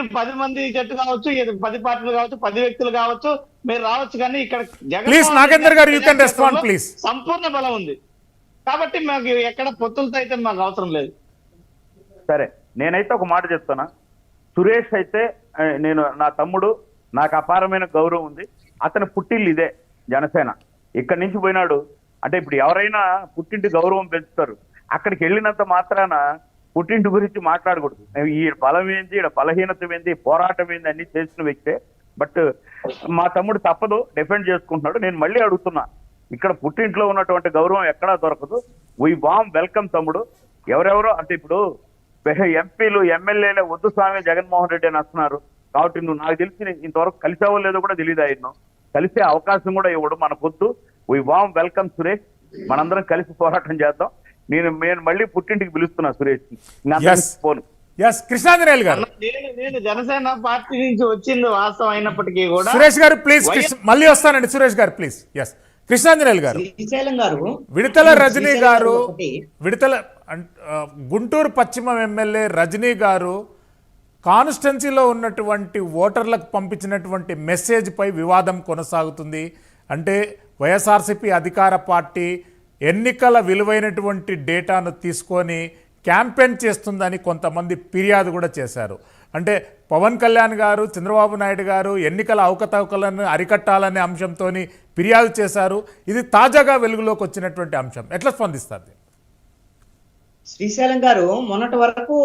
మీరు పది మంది జట్టు కావచ్చు పది పార్టీలు కావచ్చు పది వ్యక్తులు కావచ్చు మీరు రావచ్చు కానీ ఇక్కడ please. సంపూర్ణ బలం ఉంది. కాబట్టి మాకు ఎక్కడ పొత్తులతో అయితే మాకు అవసరం లేదు. సరే నేనైతే ఒక మాట చెప్తానా సురేష్ అయితే నేను నా తమ్ముడు నాకు అపారమైన గౌరవం ఉంది. అతని పుట్టిల్లు ఇదే జనసేన. ఇక్కడి నుంచి పోయినాడు. అంటే ఇప్పుడు ఎవరైనా పుట్టింటి గౌరవం పెంచుతారు. అక్కడికి వెళ్ళినంత మాత్రాన పుట్టింటి గురించి మాట్లాడకూడదు. ఈ బలం ఏంటి ఈడ బలహీనత ఏంది పోరాటం ఏంది అన్ని చేసిన వ్యక్తే. బట్ మా తమ్ముడు తప్పదు డిఫెండ్ చేసుకుంటున్నాడు. నేను మళ్ళీ అడుగుతున్నా ఇక్కడ పుట్టింట్లో ఉన్నటువంటి గౌరవం ఎక్కడా దొరకదు. వీ వామ్ వెల్కమ్ తమ్ముడు. ఎవరెవరో అంటే ఇప్పుడు ఎంపీలు ఎమ్మెల్యేలే వద్దు స్వామి జగన్మోహన్ రెడ్డి అని వస్తున్నారు కాబట్టి నువ్వు నాకు తెలిసి ఇంతవరకు కలిసావో లేదో కూడా తెలియదు ఆయన కలిసే అవకాశం కూడా ఇవ్వడు మన పొద్దు వీ వామ్ వెల్కమ్ సురేష్. మనందరం కలిసి పోరాటం చేద్దాం. నేను నేను మళ్ళీ పుట్టింటికి పిలుస్తున్నా సురేష్. పోను ఎస్ కృష్ణాంజనేయులు గారు. నేను నేను జనసేన పార్టీ నుంచి వచ్చింది వాస్తవం అయినప్పటికీ కూడా సురేష్ గారు ప్లీజ్ మళ్ళీ వస్తానండి సురేష్ గారు ప్లీజ్ ఎస్ కృష్ణాంజనేయులు గారు. గారు విడతల రజనీ గారు విడతల గుంటూరు పశ్చిమ ఎమ్మెల్యే రజనీ గారు కాన్స్టెన్సీలో ఉన్నటువంటి ఓటర్లకు పంపించినటువంటి మెసేజ్పై వివాదం కొనసాగుతుంది. అంటే వైఎస్ఆర్సీపీ అధికార పార్టీ ఎన్నికల విలువైనటువంటి డేటాను తీసుకొని క్యాంపెయిన్ చేస్తుందని కొంతమంది ఫిర్యాదు కూడా చేశారు. అంటే పవన్ కళ్యాణ్ గారు చంద్రబాబు నాయుడు గారు ఎన్నికల అవకతవకలను అరికట్టాలనే అంశంతో ఫిర్యాదు చేశారు. ఇది తాజాగా వెలుగులోకి వచ్చినటువంటి అంశం. ఎట్లా స్పందిస్తారు శ్రీశైలం గారు మొన్నటి వరకు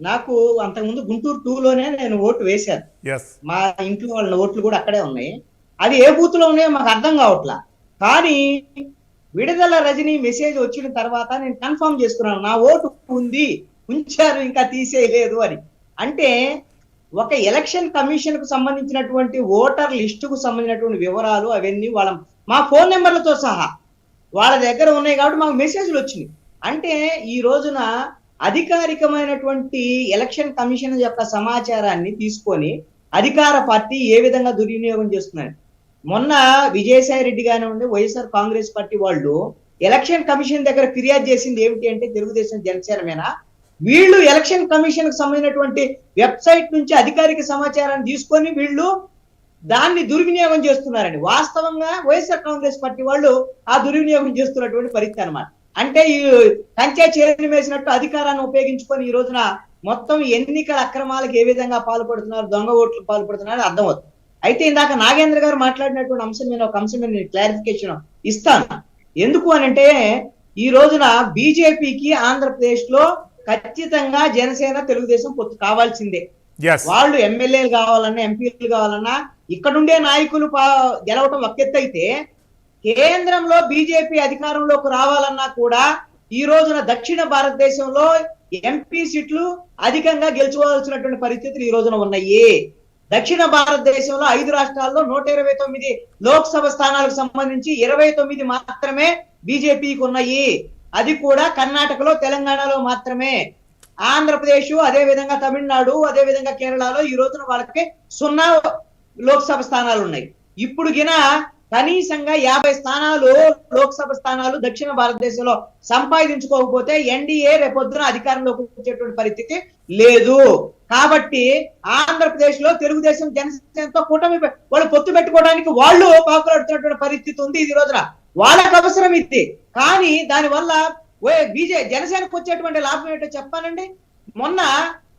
నాకు అంతకుముందు గుంటూరు టూ లోనే నేను ఓటు వేశాను. ఎస్ మా ఇంట్లో వాళ్ళ ఓట్లు కూడా అక్కడే ఉన్నాయి. అది ఏ బూత్లో ఉన్నాయో మాకు అర్థం కావట్లా. కానీ విడుదల రజనీ మెసేజ్ వచ్చిన తర్వాత నేను కన్ఫర్మ్ చేసుకున్నాను నా ఓటు ఉంది ఉంచారు ఇంకా తీసేయలేదు అని. అంటే ఒక ఎలక్షన్ కమిషన్కు సంబంధించినటువంటి ఓటర్ లిస్టుకు సంబంధించినటువంటి వివరాలు అవన్నీ వాళ్ళ మా ఫోన్ నెంబర్లతో సహా వాళ్ళ దగ్గర ఉన్నాయి కాబట్టి మాకు మెసేజ్లు వచ్చినాయి. అంటే ఈ రోజున అధికారికమైనటువంటి ఎలక్షన్ కమిషన్ యొక్క సమాచారాన్ని తీసుకొని అధికార పార్టీ ఏ విధంగా దుర్వినియోగం చేస్తున్నాయి మొన్న విజయసాయి రెడ్డి కానివ్వండి వైఎస్ఆర్ కాంగ్రెస్ పార్టీ వాళ్ళు ఎలక్షన్ కమిషన్ దగ్గర ఫిర్యాదు చేసింది ఏమిటి అంటే తెలుగుదేశం జనసేనమేనా? వీళ్ళు ఎలక్షన్ కమిషన్కు సంబంధించినటువంటి వెబ్సైట్ నుంచి అధికారిక సమాచారాన్ని తీసుకొని వీళ్ళు దాన్ని దుర్వినియోగం చేస్తున్నారండి వాస్తవంగా వైఎస్ఆర్ కాంగ్రెస్ పార్టీ వాళ్ళు ఆ దుర్వినియోగం చేస్తున్నటువంటి పరిస్థితి అనమాట అంటే ఈ కంచె చేరిన వేసినట్టు అధికారాన్ని ఉపయోగించుకొని ఈ రోజున మొత్తం ఎన్నికల అక్రమాలకు ఏ విధంగా పాల్పడుతున్నారు దొంగ ఓట్లు పాల్పడుతున్నారు అర్థమవుతుంది. అయితే ఇందాక నాగేంద్ర గారు మాట్లాడినటువంటి అంశం మీద ఒక అంశం మీద నేను క్లారిఫికేషన్ ఇస్తాను. ఎందుకు అని అంటే ఈ రోజున బీజేపీకి ఆంధ్రప్రదేశ్లో ఖచ్చితంగా జనసేన తెలుగుదేశం పొత్తు కావాల్సిందే. వాళ్ళు ఎమ్మెల్యేలు కావాలన్నా ఎంపీలు కావాలన్నా ఇక్కడుండే నాయకులు గెలవటం ఒక ఎత్తు అయితే కేంద్రంలో బీజేపీ అధికారంలోకి రావాలన్నా కూడా ఈ రోజున దక్షిణ భారతదేశంలో ఎంపీ సీట్లు అధికంగా గెలుచుకోవాల్సినటువంటి పరిస్థితులు ఈ రోజున ఉన్నాయి. దక్షిణ భారతదేశంలో ఐదు రాష్ట్రాల్లో నూట ఇరవై తొమ్మిది లోక్సభ స్థానాలకు సంబంధించి ఇరవై తొమ్మిది మాత్రమే బీజేపీకి ఉన్నాయి. అది కూడా కర్ణాటకలో తెలంగాణలో మాత్రమే. ఆంధ్రప్రదేశ్ అదే విధంగా తమిళనాడు అదే విధంగా కేరళలో ఈ రోజున వాళ్ళకి సున్నా లోక్సభ స్థానాలు ఉన్నాయి. ఇప్పుడు గిన కనీసంగా యాభై స్థానాలు లోక్సభ స్థానాలు దక్షిణ భారతదేశంలో సంపాదించుకోకపోతే ఎన్డీఏ రేపొద్దున అధికారంలోకి వచ్చేటువంటి పరిస్థితి లేదు. కాబట్టి ఆంధ్రప్రదేశ్లో తెలుగుదేశం జనసేనతో కూటమి వాళ్ళు పొత్తు పెట్టుకోవడానికి వాళ్ళు పాకులాడుతున్నటువంటి పరిస్థితి ఉంది ఈ రోజున. వాళ్ళకి అవసరం ఇది. కానీ దాని వల్ల బీజే జనసేనకు వచ్చేటువంటి లాభం ఏంటో చెప్పానండి మొన్న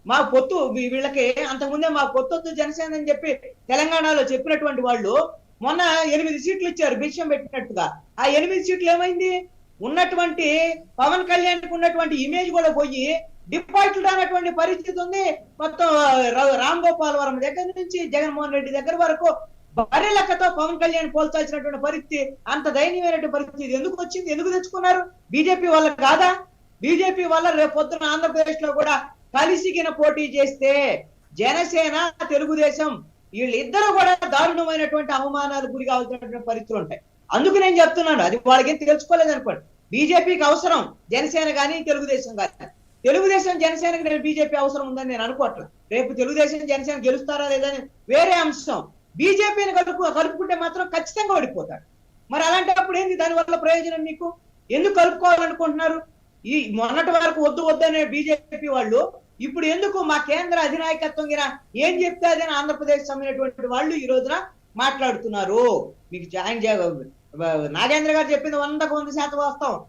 మా పొత్తు వీళ్ళకి అంతకుముందే మా పొత్తు వద్దు జనసేన అని చెప్పి తెలంగాణలో చెప్పినటువంటి వాళ్ళు మొన్న ఎనిమిది సీట్లు ఇచ్చారు భిక్షం పెట్టినట్టుగా. ఆ ఎనిమిది సీట్లు ఏమైంది? ఉన్నటువంటి పవన్ కళ్యాణ్ ఉన్నటువంటి ఇమేజ్ కూడా పోయి డిపాజిట్ అనేటువంటి పరిస్థితి ఉంది. మొత్తం రా- రామ్ గోపాల్ వరం దగ్గర నుంచి జగన్మోహన్ రెడ్డి దగ్గర వరకు భారీ లెక్కతో పవన్ కళ్యాణ్ పోల్చాల్సినటువంటి పరిస్థితి అంత దయనీయమైనటువంటి పరిస్థితి ఎందుకు వచ్చింది? ఎందుకు తెచ్చుకున్నారు? బీజేపీ వల్ల కాదా? బీజేపీ వల్ల రేపు పొద్దున ఆంధ్రప్రదేశ్లో కూడా కలిసిగిన పోటీ చేస్తే జనసేన తెలుగుదేశం వీళ్ళిద్దరూ కూడా దారుణమైనటువంటి అవమానాలు గురి కావాల్సినటువంటి పరిస్థితులు ఉంటాయి. అందుకు నేను చెప్తున్నాను అది వాళ్ళకేం తెలుసుకోలేదు అనుకోండి బీజేపీకి అవసరం జనసేన కానీ తెలుగుదేశం కానీ తెలుగుదేశం జనసేనకి నేను బీజేపీ అవసరం ఉందని నేను అనుకోవట్లేదు రేపు తెలుగుదేశం జనసేన గెలుస్తారా లేదని వేరే అంశం. బీజేపీని కలుపు కలుపుకుంటే మాత్రం ఖచ్చితంగా ఓడిపోతాడు మరి అలాంటప్పుడు ఏంది? దాని వల్ల ప్రయోజనం మీకు ఎందుకు కలుపుకోవాలనుకుంటున్నారు? ఈ మొన్నటి వరకు వద్దు వద్దనే బీజేపీ వాళ్ళు ఇప్పుడు ఎందుకు మా కేంద్ర అధినాయకత్వం గిన ఏం చెప్తే అదే ఆంధ్రప్రదేశ్ సంబంధించినటువంటి వాళ్ళు ఈ రోజున మాట్లాడుతున్నారు. మీకు జాయిన్ చే నాగేంద్ర గారు చెప్పింది వందకు వంద శాతం వాస్తవం.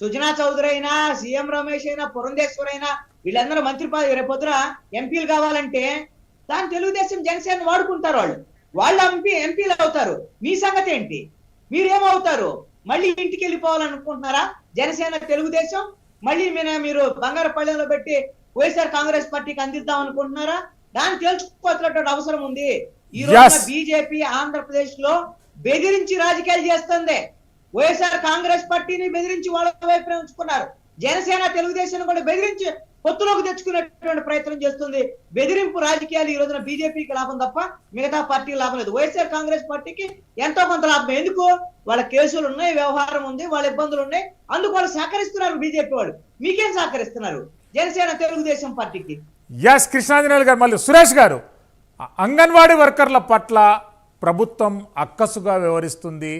సుజనా చౌదరి అయినా సీఎం రమేష్ అయినా పురంధేశ్వర్ అయినా వీళ్ళందరూ మంత్రి పదవి రేపొద్దున ఎంపీలు కావాలంటే దాని తెలుగుదేశం జనసేన వాడుకుంటారు వాళ్ళు. వాళ్ళు ఎంపీ ఎంపీలు అవుతారు. మీ సంగతి ఏంటి? మీరేమవుతారు? మళ్ళీ ఇంటికి వెళ్ళిపోవాలనుకుంటున్నారా? జనసేన తెలుగుదేశం? మళ్ళీ మీరు మీరు బంగారు పళ్ళెంలో పెట్టి వైఎస్ఆర్ కాంగ్రెస్ పార్టీకి అందిద్దాం అనుకుంటున్నారా? దాన్ని తెలుసుకోవాల్సినటువంటి అవసరం ఉంది. ఈ రోజున Yes. బీజేపీ ఆంధ్రప్రదేశ్లో బెదిరించి రాజకీయాలు చేస్తుంది. వైఎస్ఆర్ కాంగ్రెస్ పార్టీని బెదిరించి వాళ్ళ వైపు ఉంచుకున్నారు. జనసేన తెలుగుదేశం కూడా బెదిరించి పొత్తులోకి తెచ్చుకునేటువంటి ప్రయత్నం చేస్తుంది. బెదిరింపు రాజకీయాలు ఈ రోజున బీజేపీకి లాభం తప్ప మిగతా పార్టీకి లాభం లేదు. వైఎస్ఆర్ కాంగ్రెస్ పార్టీకి ఎంతో కొంత లాభం. ఎందుకు? వాళ్ళ కేసులు ఉన్నాయి వ్యవహారం ఉంది వాళ్ళ ఇబ్బందులు ఉన్నాయి. అందుకు వాళ్ళు సహకరిస్తున్నారు బీజేపీ వాళ్ళు. మీకేం సహకరిస్తున్నారు? జనసేన తెలుగుదేశం పార్టీకి. ఎస్ కృష్ణాంజనేయులు గారు మళ్ళీ సురేష్ గారు. అంగన్వాడీ వర్కర్ల పట్ల ప్రభుత్వం అక్కసుగా వ్యవహరిస్తుంది.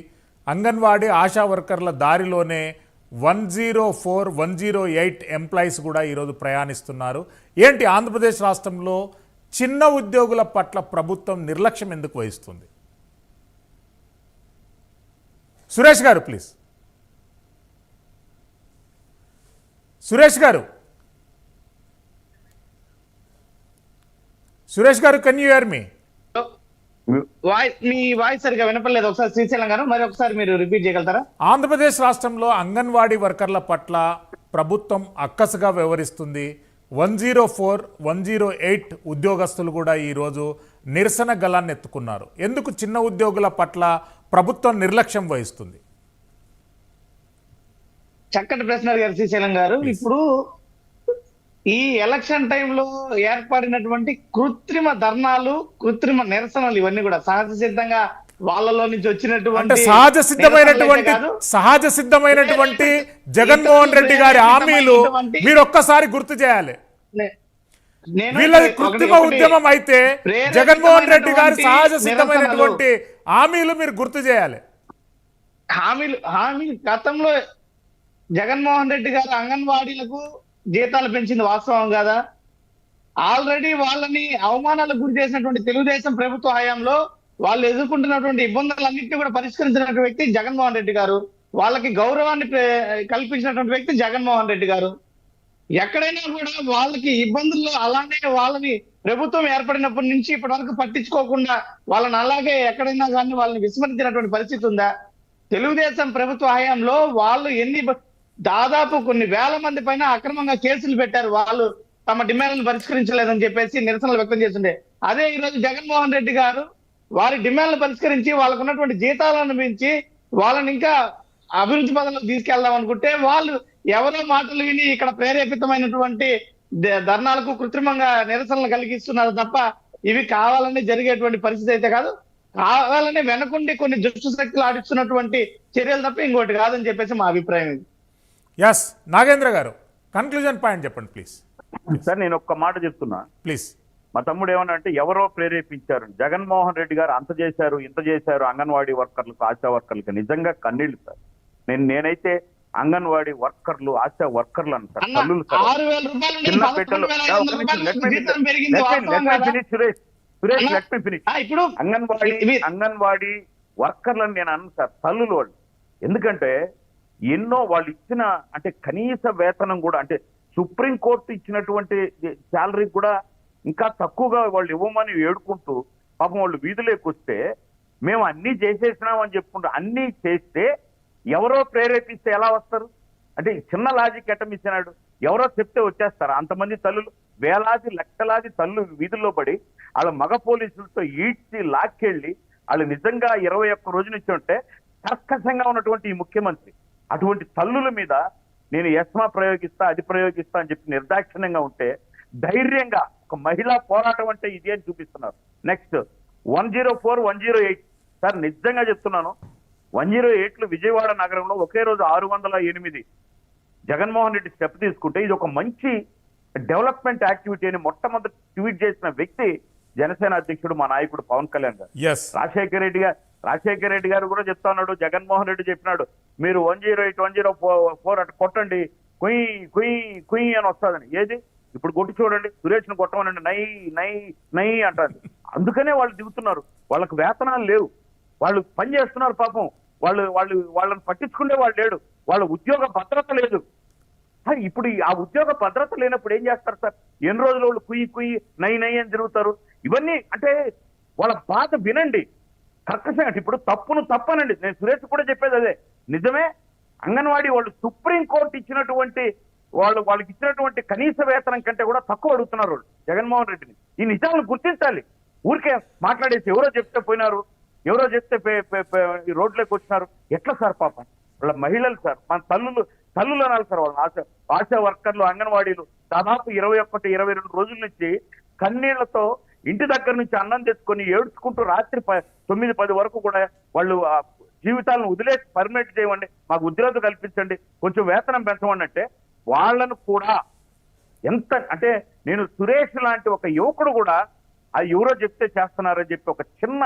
అంగన్వాడీ ఆశా వర్కర్ల దారిలోనే one zero four one zero eight employees కూడా ఈరోజు ప్రయాణిస్తున్నారు. ఏంటి? ఆంధ్రప్రదేశ్ రాష్ట్రంలో చిన్న ఉద్యోగుల పట్ల ప్రభుత్వం నిర్లక్ష్యం ఎందుకు వహిస్తుంది? సురేష్ గారు ప్లీజ్. సురేష్ గారు. సురేష్ గారు కెన్ యూ హియర్ మీ వాయిస్ మీ వాయిస్ సరిగా వినపడలేదు. ఒకసారి శ్రీశైలం గారు మరి ఒకసారి మీరు రిపీట్ చేయగలుగుతారా? ఆంధ్రప్రదేశ్ రాష్ట్రంలో అంగన్వాడీ వర్కర్ల పట్ల ప్రభుత్వం అక్కసుగా వ్యవహరిస్తుంది. One zero four one zero eight ఉద్యోగస్తులు కూడా ఈరోజు నిరసన గలాన్ని ఎత్తుకున్నారు. ఎందుకు చిన్న ఉద్యోగుల పట్ల ప్రభుత్వం నిర్లక్ష్యం వహిస్తుంది? చక్కటి ప్రశ్న అడిగారు శ్రీశైలం గారు. ఇప్పుడు ఈ ఎలక్షన్ టైంలో ఏర్పడినటువంటి కృత్రిమ ధర్నాలు కృత్రిమ నిరసనలు ఇవన్నీ కూడా సహజ సిద్ధంగా వాళ్ళలో నుంచి వచ్చినటువంటి సహజ సిద్ధమైనటువంటి సహజ సిద్ధమైనటువంటి జగన్మోహన్ రెడ్డి గారి హామీలు మీరు ఒక్కసారి గుర్తు చేయాలి వీళ్ళది కృత్రిమ ఉద్యమం అయితే జగన్మోహన్ రెడ్డి గారి సహజ. సిద్ధమైనటువంటి హామీలు మీరు గుర్తు చేయాలి హామీలు హామీలు గతంలో జగన్మోహన్ రెడ్డి గారు అంగన్వాడీలకు జీతాలు పెంచింది వాస్తవం కాదా? ఆల్రెడీ వాళ్ళని అవమానాలకు గురి చేసినటువంటి తెలుగుదేశం ప్రభుత్వ హయాంలో వాళ్ళు ఎదుర్కొంటున్నటువంటి ఇబ్బందులన్నింటినీ కూడా పరిష్కరించినటువంటి వ్యక్తి జగన్మోహన్ రెడ్డి గారు. వాళ్ళకి గౌరవాన్ని కల్పించినటువంటి వ్యక్తి జగన్మోహన్ రెడ్డి గారు. ఎక్కడైనా కూడా వాళ్ళకి ఇబ్బందుల్లో అలానే వాళ్ళని ప్రభుత్వం ఏర్పడినప్పటి నుంచి ఇప్పటి వరకు పట్టించుకోకుండా వాళ్ళని అలాగే ఎక్కడైనా కానీ వాళ్ళని విస్మరించినటువంటి పరిస్థితి ఉందా? తెలుగుదేశం ప్రభుత్వ హయాంలో వాళ్ళు ఎన్ని దాదాపు కొన్ని వేల మంది పైన అక్రమంగా కేసులు పెట్టారు. వాళ్ళు తమ డిమాండ్లను పరిష్కరించలేదని చెప్పేసి నిరసనలు వ్యక్తం చేస్తుండే. అదే ఈ రోజు జగన్మోహన్ రెడ్డి గారు వారి డిమాండ్లు పరిష్కరించి వాళ్ళకు ఉన్నటువంటి జీతాలను పెంచి వాళ్ళని ఇంకా అభివృద్ధి పదంలో తీసుకెళ్దాం అనుకుంటే వాళ్ళు ఎవరో మాటలు విని ఇక్కడ ప్రేరేపితమైనటువంటి ధర్నాలకు కృత్రిమంగా నిరసనలు కలిగిస్తున్నారు తప్ప ఇవి కావాలని జరిగేటువంటి పరిస్థితి అయితే కాదు. కావాలని వెనకుండి కొన్ని దుష్ట శక్తులు ఆడిస్తున్నటువంటి చర్యలు తప్ప ఇంకోటి కాదని చెప్పేసి మా అభిప్రాయం ఇది. ఎస్ నాగేంద్ర గారు కన్క్లూజన్ పాయింట్ చెప్పండి ప్లీజ్ సార్ నేను ఒక్క మాట చెప్తున్నా. ప్లీజ్ మా తమ్ముడు ఏమన్నా అంటే ఎవరో ప్రేరేపించారు. జగన్మోహన్ రెడ్డి గారు అంత చేశారు ఇంత చేశారు అంగన్వాడీ వర్కర్లకు ఆశా వర్కర్లకు నిజంగా కన్నీళ్ళు సార్ నేను నేనైతే అంగన్వాడీ వర్కర్లు ఆశా వర్కర్లు అంటారు అన్న తల్లులు సార్ చిన్న పెట్టెలు? సురేష్. సురేష్ అన్న, లెట్ మీ ఫినిష్ ఆ, ఇప్పుడు అంగన్వాడీ అంగన్వాడీ వర్కర్లను నేను అన్నాను సార్ తల్లులు వాళ్ళు. ఎందుకంటే ఎన్నో వాళ్ళు ఇచ్చిన అంటే కనీస వేతనం కూడా అంటే సుప్రీం కోర్టు ఇచ్చినటువంటి శాలరీ కూడా ఇంకా తక్కువగా వాళ్ళు ఇవ్వమని ఏడుకుంటూ పాపం వాళ్ళు వీధులోకి వస్తే మేము అన్ని చేసేసినాం అని చెప్పుకుంటూ అన్ని చేస్తే ఎవరో ప్రేరేపిస్తే ఎలా వస్తారు? అంటే చిన్న లాజిక్ ఎటమిచ్చినాడు ఎవరో చెప్తే వచ్చేస్తారు. అంతమంది తల్లులు వేలాది లక్షలాది తల్లు వీధుల్లో పడి వాళ్ళ మగ పోలీసులతో ఈడ్చి లాక్కెళ్ళి వాళ్ళు నిజంగా ఇరవై ఒక్క రోజు నుంచి ఉంటే కర్కశంగా ఉన్నటువంటి ఈ ముఖ్యమంత్రి. అటువంటి తల్లుల మీద నేను ఎస్మా ప్రయోగిస్తా అది ప్రయోగిస్తా అని చెప్పి నిర్దాక్షిణ్యంగా ఉంటే ధైర్యంగా ఒక మహిళా పోరాటం అంటే ఇది అని చూపిస్తున్నారు. Next one zero four one zero eight sir నిజంగా చెప్తున్నాను. వన్ జీరో ఎయిట్లు విజయవాడ నగరంలో ఒకే రోజు ఆరు వందల ఎనిమిది. జగన్మోహన్ రెడ్డి స్టెప్ తీసుకుంటే ఇది ఒక మంచి డెవలప్మెంట్ యాక్టివిటీ అని మొట్టమొదటి ట్వీట్ చేసిన వ్యక్తి జనసేన అధ్యక్షుడు మా నాయకుడు పవన్ కళ్యాణ్ గారు. రాజశేఖర రెడ్డి గారు రాజశేఖర రెడ్డి గారు కూడా చెప్తా ఉన్నాడు జగన్మోహన్ రెడ్డి చెప్పినాడు మీరు one zero eight one zero four అటు కొట్టండి కుయ్ కుయ్ కుయ్ అని వస్తుందని. ఏది? ఇప్పుడు కొట్టి చూడండి సురేష్ను కొట్టమనండి నై నై నై అంటారు. అందుకనే వాళ్ళు దిగుతున్నారు. వాళ్ళకి వేతనాలు లేవు. వాళ్ళు పని చేస్తున్నారు పాపం. వాళ్ళు వాళ్ళు వాళ్ళని పట్టించుకునే వాళ్ళు లేడు. వాళ్ళ ఉద్యోగ భద్రత లేదు. సార్ ఇప్పుడు ఆ ఉద్యోగ భద్రత లేనప్పుడు ఏం చేస్తారు సార్? ఎన్ని రోజులు వాళ్ళు కుయ్యి కుయ్యి నై నై అని తిరుగుతారు? ఇవన్నీ అంటే వాళ్ళ బాధ వినండి. కర్కశంగా ఇప్పుడు తప్పును తప్పనండి. నేను సురేష్ కూడా చెప్పేది అదే. నిజమే? అంగన్వాడీ వాళ్ళు సుప్రీం కోర్టు ఇచ్చినటువంటి వాళ్ళు వాళ్ళకి ఇచ్చినటువంటి కనీస వేతనం కంటే కూడా తక్కువ అడుగుతున్నారు వాళ్ళు జగన్మోహన్ రెడ్డిని. ఈ నిజాలను గుర్తించాలి. ఊరికే మాట్లాడేసి ఎవరో చెప్తే పోయినారు ఎవరో చెప్తే ఈ రోడ్లోకి వచ్చినారు. ఎట్లా సార్ పాపం? వాళ్ళ మహిళలు సార్ మన తల్లులు తల్లులు అనాలి సార్ వాళ్ళు ఆశ ఆశా వర్కర్లు అంగన్వాడీలు దాదాపు ఇరవై ఒకటి ఇరవై రెండు రోజుల నుంచి కన్నీళ్ళతో ఇంటి దగ్గర నుంచి అన్నం తెచ్చుకొని ఏడ్చుకుంటూ రాత్రి తొమ్మిది పది వరకు కూడా వాళ్ళు జీవితాలను వదిలేసి పర్మిట్ చేయండి మాకు ఉద్యోగం కల్పించండి. కొంచెం వేతనం పెంచమండి అంటే వాళ్ళను కూడా ఎంత అంటే నేను సురేష్ లాంటి ఒక యువకుడు కూడా ఆ ఎవరో చెప్తే చేస్తున్నారని చెప్పి ఒక చిన్న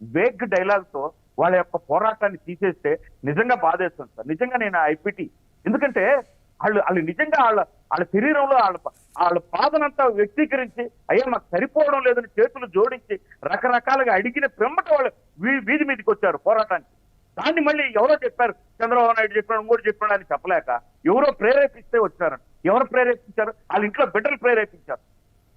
వేగ్ డైలాగ్తో వాళ్ళ యొక్క పోరాటాన్ని తీసేస్తే నిజంగా బాధేస్తుంది సార్. నిజంగా నేను ఐపీటీ ఎందుకంటే వాళ్ళు వాళ్ళు నిజంగా వాళ్ళ వాళ్ళ శరీరంలో వాళ్ళ వాళ్ళ బాధనంతా వ్యక్తీకరించి అయ్యా మాకు సరిపోవడం లేదని చేతులు జోడించి రకరకాలుగా అడిగిన పిమ్మట వాళ్ళు వీ- వీధి మీదకి వచ్చారు పోరాటానికి. దాన్ని మళ్ళీ ఎవరో చెప్పారు చంద్రబాబు నాయుడు చెప్పాడు ఇంకోటి చెప్పాడు అని చెప్పలేక ఎవరో ప్రేరేపిస్తే వచ్చారు ఎవరు ప్రేరేపించారు? వాళ్ళ ఇంట్లో బిడ్డలు ప్రేరేపించారు.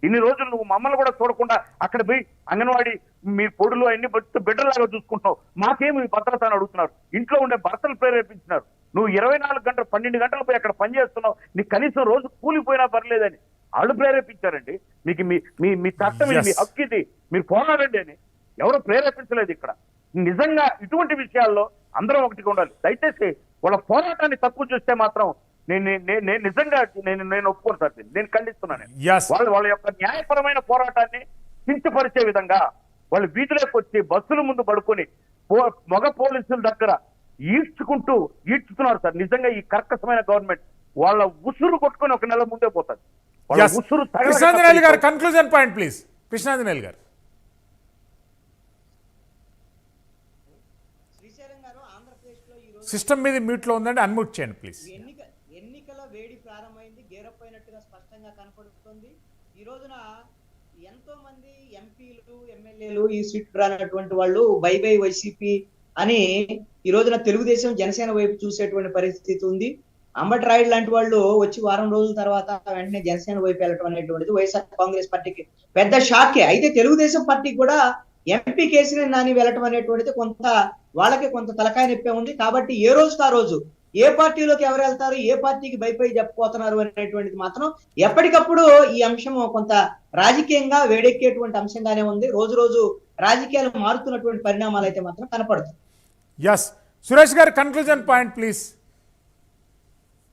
ఇన్ని రోజులు నువ్వు మమ్మల్ని కూడా చూడకుండా అక్కడ పోయి అంగన్వాడీ మీ పొడులు అన్ని బట్టి బిడ్డలాగా చూసుకుంటున్నావు. మాకేమి భద్రత అని అడుగుతున్నారు? ఇంట్లో ఉండే భర్తలు ప్రేరేపించినారు. నువ్వు ఇరవై నాలుగు గంటలు పన్నెండు గంటలు పోయి అక్కడ పని చేస్తున్నావు. నీకు కనీసం రోజు కూలిపోయినా పర్లేదని. వాళ్ళు ప్రేరేపించారండి. మీకు మీ మీ మీ చట్టం ఇది, మీ. హక్కు ఇది. మీరు పోరాడండి అని. ఎవరు ప్రేరేపించలేదు ఇక్కడ. నిజంగా ఇటువంటి విషయాల్లో అందరం ఒకటిగా ఉండాలి. దయచేసి వాళ్ళ పోరాటాన్ని తక్కువ చూస్తే మాత్రం నేను నేను- నేను నిజంగా నేను నేను ఒప్పుకోను సార్. నేను ఖండిస్తున్నాను. వాళ్ళు వాళ్ళ యొక్క న్యాయపరమైన పోరాటాన్ని కించపరిచే విధంగా వాళ్ళు వీధిలోకి వచ్చి బస్సుల ముందు పడుకొని పో- మగ పోలీసుల దగ్గర ఈడ్చుకుంటూ ఈడ్చుతున్నారు సార్. నిజంగా ఈ కర్కశమైన గవర్నమెంట్ వాళ్ళ ఉసురు కొట్టుకొని ఒక నెల ముందే పోతుంది వాళ్ళ Yes. ఉసురు కృష్ణాంజనేయులు గారు. కన్క్లూజన్ పాయింట్ ప్లీజ్ కృష్ణాంజనేయులు గారు. శ్రీశైలం గారు ఆంధ్రప్రదేశ్లో ఈ రోజు సిస్టమ్ మీద మ్యూట్లో ఉందండి అన్మ్యూట్ చేయండి ప్లీజ్ ఎన్నిక ఎన్నికల వేడి ప్రారంభమైంది గేరపోయినట్టుగా స్పష్టంగా కనపడుతుంది. ఈ రోజున ఎంతో మంది ఎంపీలు ఎమ్మెల్యేలు ఈ సీట్ రానటువంటి వాళ్ళు బై బై వైసీపీ అని ఈ రోజున తెలుగుదేశం జనసేన వైపు చూసేటువంటి పరిస్థితి ఉంది. అంబటి రాయుడు లాంటి వాళ్ళు వచ్చి వారం రోజుల తర్వాత వెంటనే జనసేన వైపు వెళ్ళటం అనేటువంటిది వైఎస్ఆర్ కాంగ్రెస్ పార్టీకి పెద్ద షాకే. అయితే తెలుగుదేశం పార్టీకి కూడా ఎంపీ కేసీఆర్ నాని వెళ్ళటం అనేటువంటిది కొంత వాళ్ళకి కొంత తలకాయ నొప్పే ఉంది. కాబట్టి ఏ రోజుకి ఆ రోజు ఏ పార్టీలోకి ఎవరు వెళ్తారు ఏ పార్టీకి భయపై చెప్పబోతున్నారు అనేటువంటిది మాత్రం ఎప్పటికప్పుడు ఈ అంశం కొంత రాజకీయంగా వేడెక్కేటువంటి అంశంగానే ఉంది. రోజు రోజు రాజకీయాలు మారుతున్నటువంటి పరిణామాలు అయితే మాత్రం కనపడుతుంది ఎస్ సురేష్ గారు కన్క్లూజన్ పాయింట్ ప్లీజ్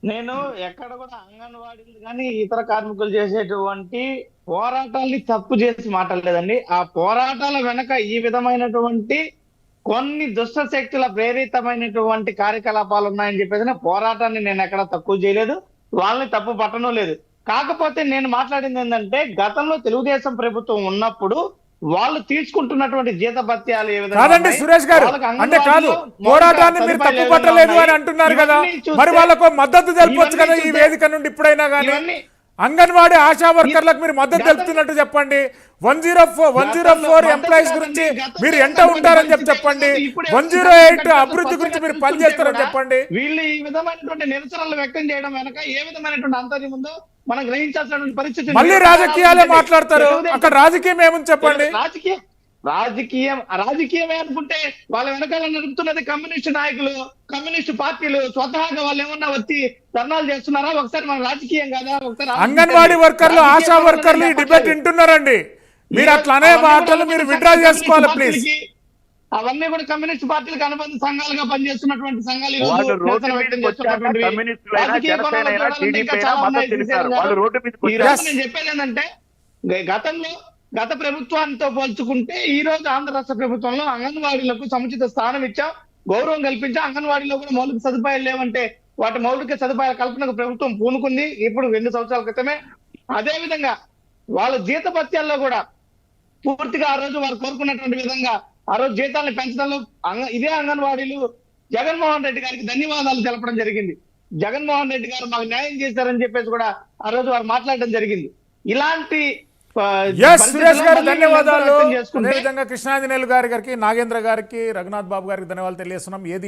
నేను ఎక్కడ కూడా అంగన్వాడీలు కానీ ఇతర కార్మికులు చేసేటువంటి పోరాటాల్ని తప్పు చేసి మాట్లాడలేదండి. ఆ పోరాటాల వెనక ఈ విధమైనటువంటి కొన్ని దుష్ట శక్తుల ప్రేరితమైనటువంటి కార్యకలాపాలు ఉన్నాయని చెప్పేసి పోరాటాన్ని నేను ఎక్కడ తక్కువ చేయలేదు. వాళ్ళని తప్పు పట్టడం లేదు. కాకపోతే నేను మాట్లాడింది ఏంటంటే గతంలో తెలుగుదేశం ప్రభుత్వం ఉన్నప్పుడు వాళ్ళు తీసుకుంటున్నటువంటి జీతభత్యాలు ఏ విధంగా కాదండి సురేష్ గారు అంటే కాదు పోరాటాన్ని మీరు తప్పు పట్టలేదు అని అంటున్నారు కదా. మరి వాళ్ళకు మద్దతు తెలుపొచ్చు కదా ఈ వేదిక నుండి ఇప్పుడైనా కానీ అంగన్వాడీ ఆశా వర్కర్లకు మీరు మద్దతు తెలుపుతున్నట్టు చెప్పండి. One zero four one zero four employees గురించి మీరు ఎంత ఉంటారని చెప్పి చెప్పండి. వన్ జీరో ఎయిట్ అభివృద్ధి గురించి మీరు పనిచేస్తారని చెప్పండి. వీళ్ళు ఈ విధమైనటువంటి నిరసనలు వ్యక్తం చేయడం వెనక ఏ విధమైనటువంటి అంతర్యం ఉందో మనం గ్రహించాల్సినటువంటి పరిస్థితి. మళ్ళీ రాజకీయాలే మాట్లాడతారు. అక్కడ రాజకీయం ఏముంది చెప్పండి? రాజకీయం రాజకీయం రాజకీయమే అనుకుంటే వాళ్ళ వెనకాల నడుపుతున్నది కమ్యూనిస్ట్ నాయకులు కమ్యూనిస్ట్ పార్టీలు స్వతహాగా వాళ్ళు ఏమన్నా వచ్చి ధర్నాలు చేస్తున్నారా? ఒకసారి మన రాజకీయం కదా? ఒకసారి అంగన్వాడీ వర్కర్లు ఆశా వర్కర్లు ఈ డిబేట్. వింటున్నారండి. మీరు అట్లా అనే అవన్నీ మాటలు కూడా మీరు కమ్యూనిస్ట్ విడ్రా చేసుకోవాలి ప్లీజ్ పార్టీలకి- అవన్నీ కూడా కమ్యూనిస్ట్ పార్టీలకు అనుబంధ సంఘాలుగా పనిచేస్తున్నటువంటి సంఘాలు చెప్పేది ఏంటంటే గతంలో గత ప్రభుత్వాంతో పోల్చుకుంటే ఈ రోజు ఆంధ్ర రాష్ట్ర ప్రభుత్వంలో అంగన్వాడీలకు సముచిత స్థానం ఇచ్చాం. గౌరవం కల్పించాం. అంగన్వాడీలో కూడా మౌలిక సదుపాయాలు లేవంటే వాటి మౌలిక సదుపాయాల కల్పనకు ప్రభుత్వం పూనుకుంది. ఇప్పుడు రెండు సంవత్సరాల క్రితమే. అదే విధంగా వాళ్ళ జీతపత్యాల్లో కూడా పూర్తిగా ఆ రోజు వారు కోరుకున్నటువంటి విధంగా ఆ రోజు జీతాలను పెంచడంలో ఇదే అంగన్వాడీలు జగన్మోహన్ రెడ్డి గారికి ధన్యవాదాలు తెలపడం జరిగింది. జగన్మోహన్ రెడ్డి గారు మాకు న్యాయం చేశారని చెప్పేసి కూడా ఆ రోజు వారు మాట్లాడడం జరిగింది. ఇలాంటి సురేష్ గారు ధన్యవాదాలు. అదేవిధంగా కృష్ణాంజనేయులు గారి గారికి నాగేంద్ర గారికి రఘునాథ్ బాబు గారికి ధన్యవాదాలు తెలియజేస్తున్నాం. ఏది